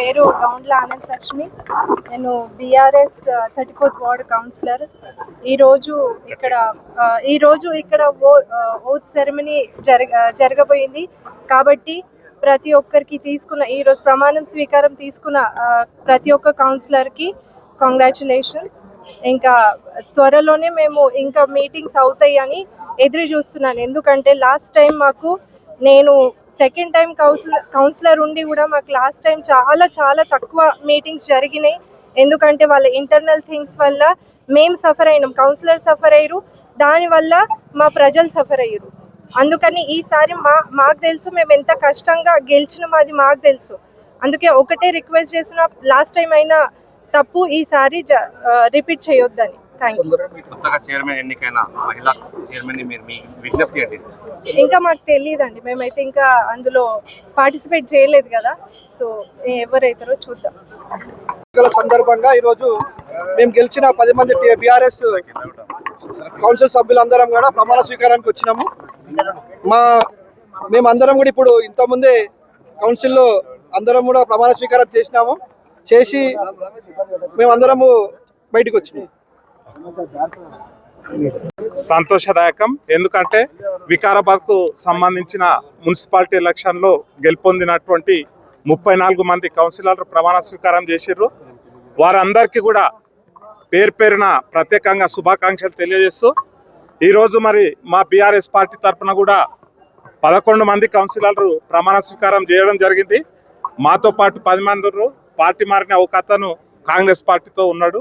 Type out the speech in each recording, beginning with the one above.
పేరు గౌండ్ల ఆనంద్ లక్ష్మి. నేను BRS thirty fourth ward councillor ఈరోజు ఇక్కడ uh, ఈరోజు ఇక్కడ ఓ uh, ఓత్ సెరమనీ జరగ uh, జరగబోయింది. కాబట్టి ప్రతి ఒక్కరికి తీసుకున్న ఈరోజు ప్రమాణం స్వీకారం తీసుకున్న ప్రతి ఒక్క కౌన్సిలర్కి కంగ్రాచులేషన్స్ ఇంకా త్వరలోనే మేము ఇంకా మీటింగ్స్ అవుతాయి అని ఎదురు చూస్తున్నాను. ఎందుకంటే లాస్ట్ టైం మాకు నేను సెకండ్ టైం కౌన్సిలర్ కౌన్సిలర్ ఉండి కూడా మాకు లాస్ట్ టైం చాలా చాలా తక్కువ మీటింగ్స్ జరిగినాయి. ఎందుకంటే వాళ్ళ ఇంటర్నల్ థింగ్స్ వల్ల మేము సఫర్ అయినాం. కౌన్సిలర్ సఫర్ అయ్యారు. దానివల్ల మా ప్రజలు సఫర్ అయ్యారు. అందుకని ఈసారి మా మాకు తెలుసు మేము ఎంత కష్టంగా గెలిచినాం అది మాకు తెలుసు. అందుకే ఒకటే రిక్వెస్ట్ చేసిన లాస్ట్ టైం అయినా తప్పు ఈసారి రిపీట్ చేయొద్దని. కొత్తగా చైర్మన్ ఎన్నికైన మహిళా చైర్మన్ని మీరు మీ విజ్ఞప్తి ఏంటి ఇంకా మాకు తెలియదండి. మేమైతే ఇంకా అందులో పార్టిసిపేట్ చేయలేదు కదా. సో ఎవరైతారో చూద్దాం. సందర్భంగా ఈరోజు మేము గెలిచిన పది మంది బీఆర్ఎస్ కౌన్సిల్ సభ్యులందరం కూడా ప్రమాణ స్వీకారానికి వచ్చినాము. మా మేమందరం కూడా ఇప్పుడు ఇంతకుముందే కౌన్సిల్లో అందరం కూడా ప్రమాణ స్వీకారం చేసినాము. చేసి మేమందరము బయటకు వచ్చినాము. సంతోషదాయకం. ఎందుకంటే వికారాబాద్కు సంబంధించిన మున్సిపాలిటీ ఎలక్షన్లో గెలుపొందినటువంటి ముప్పై నాలుగు మంది కౌన్సిలర్లు ప్రమాణ స్వీకారం చేసిర్రు. వారందరికీ కూడా పేరు పేరున ప్రత్యేకంగా శుభాకాంక్షలు తెలియజేస్తూ ఈరోజు మరి మా బీఆర్ఎస్ పార్టీ తరఫున కూడా పదకొండు మంది కౌన్సిలర్లు ప్రమాణ స్వీకారం చేయడం జరిగింది. మాతో పాటు పది మంది పార్టీ మారిన ఒక అతను కాంగ్రెస్ పార్టీతో ఉన్నాడు.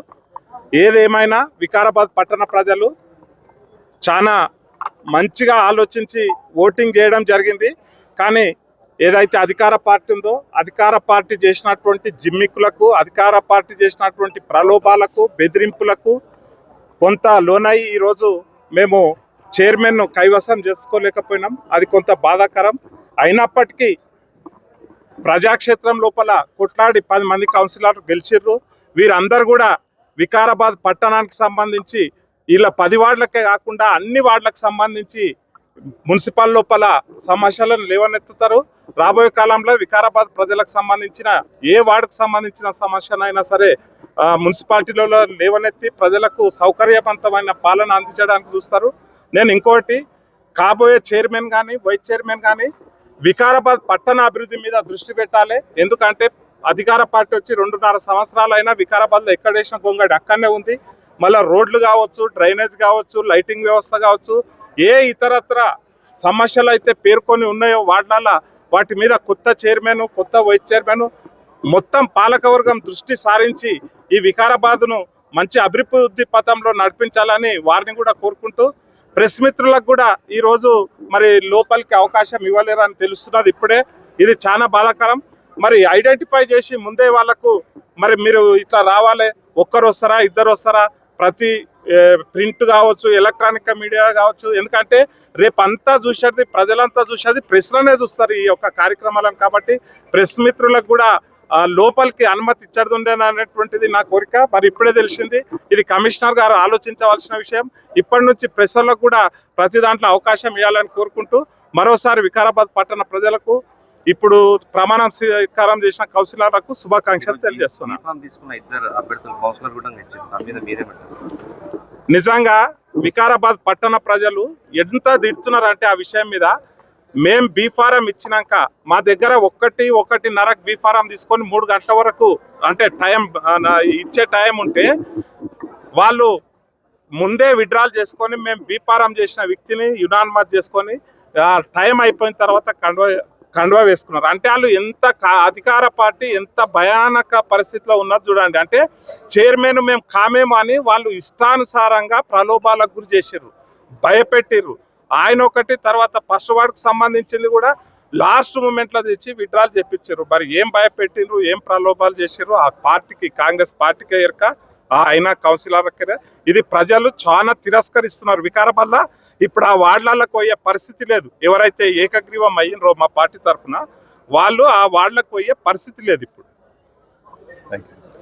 ఏదేమైనా వికారాబాద్ పట్టణ ప్రజలు చాలా మంచిగా ఆలోచించి ఓటింగ్ చేయడం జరిగింది. కానీ ఏదైతే అధికార పార్టీ ఉందో అధికార పార్టీ చేసినటువంటి జిమ్మిక్కులకు అధికార పార్టీ చేసినటువంటి ప్రలోభాలకు బెదిరింపులకు కొంత లోనై ఈరోజు మేము చైర్మన్ను కైవసం చేసుకోలేకపోయినాం. అది కొంత బాధాకరం. అయినప్పటికీ ప్రజాక్షేత్రం లోపల కొట్లాడి పది మంది కౌన్సిలర్లు గెలిచిర్రు. వీరందరూ కూడా వికారాబాద్ పట్టణానికి సంబంధించి ఇలా పది వార్డులకే కాకుండా అన్ని వార్డులకు సంబంధించి మున్సిపల్ లోపల సమస్యలను లేవనెత్తుతారు. రాబోయే కాలంలో వికారాబాద్ ప్రజలకు సంబంధించిన ఏ వార్డుకు సంబంధించిన సమస్యనైనా సరే మున్సిపాలిటీలలో లేవనెత్తి ప్రజలకు సౌకర్యవంతమైన పాలన అందించడానికి చూస్తారు. నేను ఇంకోటి కాబోయే చైర్మన్ కానీ వైస్ చైర్మన్ కానీ వికారాబాద్ పట్టణ అభివృద్ధి మీద దృష్టి పెట్టాలి. ఎందుకంటే అధికార పార్టీ వచ్చి రెండున్నర సంవత్సరాలైనా వికారాబాద్లో ఎక్కడ వేసిన గొంగడి అక్కడనే ఉంది. మళ్ళీ రోడ్లు కావచ్చు డ్రైనేజ్ కావచ్చు లైటింగ్ వ్యవస్థ కావచ్చు ఏ ఇతరత్ర సమస్యలు అయితే పేర్కొని ఉన్నాయో వాటిల వాటి మీద కొత్త చైర్మన్ కొత్త వైస్ చైర్మన్ మొత్తం పాలకవర్గం దృష్టి సారించి ఈ వికారాబాద్ను మంచి అభివృద్ధి పథంలో నడిపించాలని వారిని కూడా కోరుకుంటూ ప్రెస్ మిత్రులకు కూడా ఈ రోజు మరి లోపలికి అవకాశం ఇవ్వలేరని తెలుస్తున్నది ఇప్పుడే. ఇది చాలా బాధాకరం. మరి ఐడెంటిఫై చేసి ముందే వాళ్ళకు మరి మీరు ఇట్లా రావాలి ఒక్కరు వస్తారా ఇద్దరు వస్తారా ప్రతి ప్రింట్ కావచ్చు ఎలక్ట్రానిక్ మీడియా కావచ్చు. ఎందుకంటే రేపు అంతా చూసేది ప్రజలంతా చూసేది ప్రెస్లోనే చూస్తారు ఈ యొక్క కార్యక్రమాలను కాబట్టి ప్రెస్ మిత్రులకు కూడా లోపలికి అనుమతి ఇచ్చడం ఉండేననేటువంటిది నా కోరిక. మరి ఇప్పుడే తెలిసింది ఇది కమిషనర్ గారు ఆలోచించవలసిన విషయం. ఇప్పటి నుంచి ప్రెస్లకు కూడా ప్రతి దాంట్లో అవకాశం ఇవ్వాలని కోరుకుంటూ మరోసారి వికారాబాద్ పట్టణ ప్రజలకు ఇప్పుడు ప్రమాణం స్వీకారం చేసిన కౌన్సిలర్లకు శుభాకాంక్షలు తెలియజేస్తున్నాను నిజంగా వికారాబాద్ పట్టణ ప్రజలు ఎంత తిడుతున్నారంటే ఆ విషయం మీద మేం బీఫారం ఇచ్చినాక మా దగ్గర ఒక్కటి ఒకటిన్నరకు బీఫారం తీసుకొని మూడు గంటల వరకు అంటే టైం ఇచ్చే టైం ఉంటే వాళ్ళు ముందే విడ్రాల్ చేసుకొని మేము బీఫారం చేసిన వ్యక్తిని యునాన్మత్ చేసుకొని టైం అయిపోయిన తర్వాత కండువా కండువా వేసుకున్నారు. అంటే వాళ్ళు ఎంత కా- అధికార పార్టీ ఎంత భయానక పరిస్థితిలో ఉన్నది చూడండి. అంటే చైర్మన్ మేము కామేమో అని వాళ్ళు ఇష్టానుసారంగా ప్రలోభాలకు గురి చేసిర్రు. భయపెట్టిర్రు. ఆయన ఒకటి తర్వాత ఫస్ట్ వార్డుకు సంబంధించింది కూడా లాస్ట్ మూమెంట్లో తెచ్చి విడ్రాల్ చెప్పించారు మరి ఏం భయపెట్టిర్రు? ఏం ప్రలోభాలు చేసిర్రు? ఆ పార్టీకి కాంగ్రెస్ పార్టీకి ఎరక ఆ కౌన్సిలర్ ఇది ప్రజలు చాలా తిరస్కరిస్తున్నారు. వికారాబాద్లో ఇప్పుడు ఆ వార్డులకు పోయే పరిస్థితి లేదు. ఎవరైతే ఏకగ్రీవం అయ్యిండ్రో మా పార్టీ తరఫున వాళ్ళు ఆ వార్డులకు పోయే పరిస్థితి లేదు ఇప్పుడు.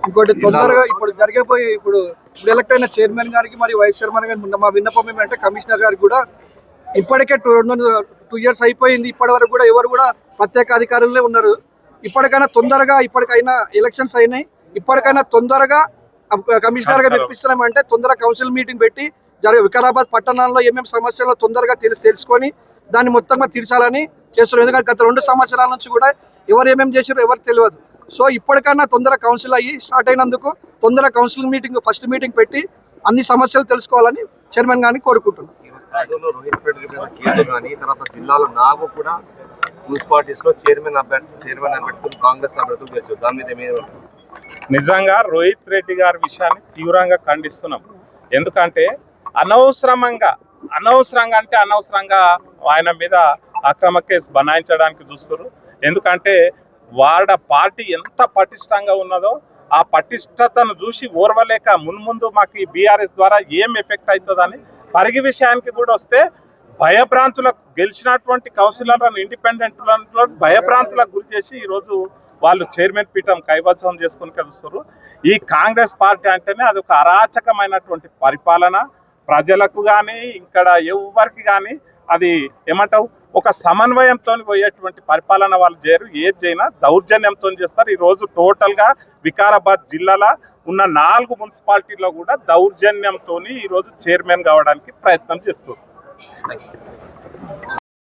ఇంకోటి తొందరగా ఇప్పుడు జరిగిపోయి ఇప్పుడు ఇప్పుడు ఎలక్ట్ అయిన చైర్మన్ గారికి మరి వైస్ చైర్మన్ గారికి ఉన్న మా విన్నపం ఏమంటే కమిషనర్ గారికి కూడా ఇప్పటికే టూ రెండు టూ ఇయర్స్ అయిపోయింది. ఇప్పటి వరకు కూడా ఎవరు కూడా ప్రత్యేక అధికారులే ఉన్నారు. ఇప్పటికైనా తొందరగా ఇప్పటికైనా ఎలక్షన్స్ అయినాయి. ఇప్పటికైనా తొందరగా కమిషనర్గా పిలిపిస్తున్నామంటే తొందరగా కౌన్సిల్ మీటింగ్ పెట్టి జరగ వికారాబాద్ పట్టణంలో ఏమేమి సమస్యలు తొందరగా తెలిసి తెలుసుకొని దాన్ని మొత్తంగా తీర్చాలని చేస్తున్నాం ఎందుకంటే గత రెండు సంవత్సరాల నుంచి కూడా ఎవరు ఏమేమి చేసారో ఎవరు తెలియదు. సో ఇప్పటికైనా తొందరగా కౌన్సిల్ అయ్యి స్టార్ట్ అయినందుకు తొందరగా కౌన్సిల్ మీటింగ్ ఫస్ట్ మీటింగ్ పెట్టి అన్ని సమస్యలు తెలుసుకోవాలని చైర్మన్ గారిని కోరుకుంటున్నాం ఈ రాజులో రోహిత్ రెడ్డి గారి కేసు కానీ తర్వాత జిల్లాలో నాగు కూడా మున్సిపాలిటీస్లో చైర్మన్ అభ్యర్థి చైర్మన్ అభ్యర్థులు కాంగ్రెస్ అభ్యర్థులు గెలిచారు. దాని మీద మీరు నిజంగా రోహిత్ రెడ్డి గారి విషయాన్ని తీవ్రంగా ఖండిస్తున్నాం. ఎందుకంటే అనవసరంగా అనవసరంగా అంటే అనవసరంగా ఆయన మీద అక్రమ కేసు బనాయించడానికి చూస్తారు ఎందుకంటే వాళ్ళ పార్టీ ఎంత పటిష్టంగా ఉన్నదో ఆ పటిష్టతను చూసి ఓర్వలేక మున్ముందు మాకు ఈ బీఆర్ఎస్ ద్వారా ఏం ఎఫెక్ట్ అవుతుందని పరిగి విషయానికి కూడా వస్తే భయభ్రాంతులకు గెలిచినటువంటి కౌన్సిలర్లను ఇండిపెండెంట్ భయభ్రాంతులకు గురి చేసి ఈరోజు వాళ్ళు చైర్మన్ పీఠం కైవసం చేసుకుని కలుస్తారు ఈ కాంగ్రెస్ పార్టీ అంటేనే అది ఒక అరాచకమైనటువంటి పరిపాలన. ప్రజలకు కానీ ఇక్కడ ఎవరికి కానీ అది ఏమంటావు? ఒక సమన్వయంతో పోయేటువంటి పరిపాలన వాళ్ళు చేయరు. ఏది చేయినా దౌర్జన్యంతో చేస్తారు. ఈ రోజు వికారాబాద్ జిల్లాలో ఉన్న నాలుగు మున్సిపాలిటీలో కూడా దౌర్జన్యంతో ఈ రోజు చైర్మన్ కావడానికి ప్రయత్నం చేస్తారు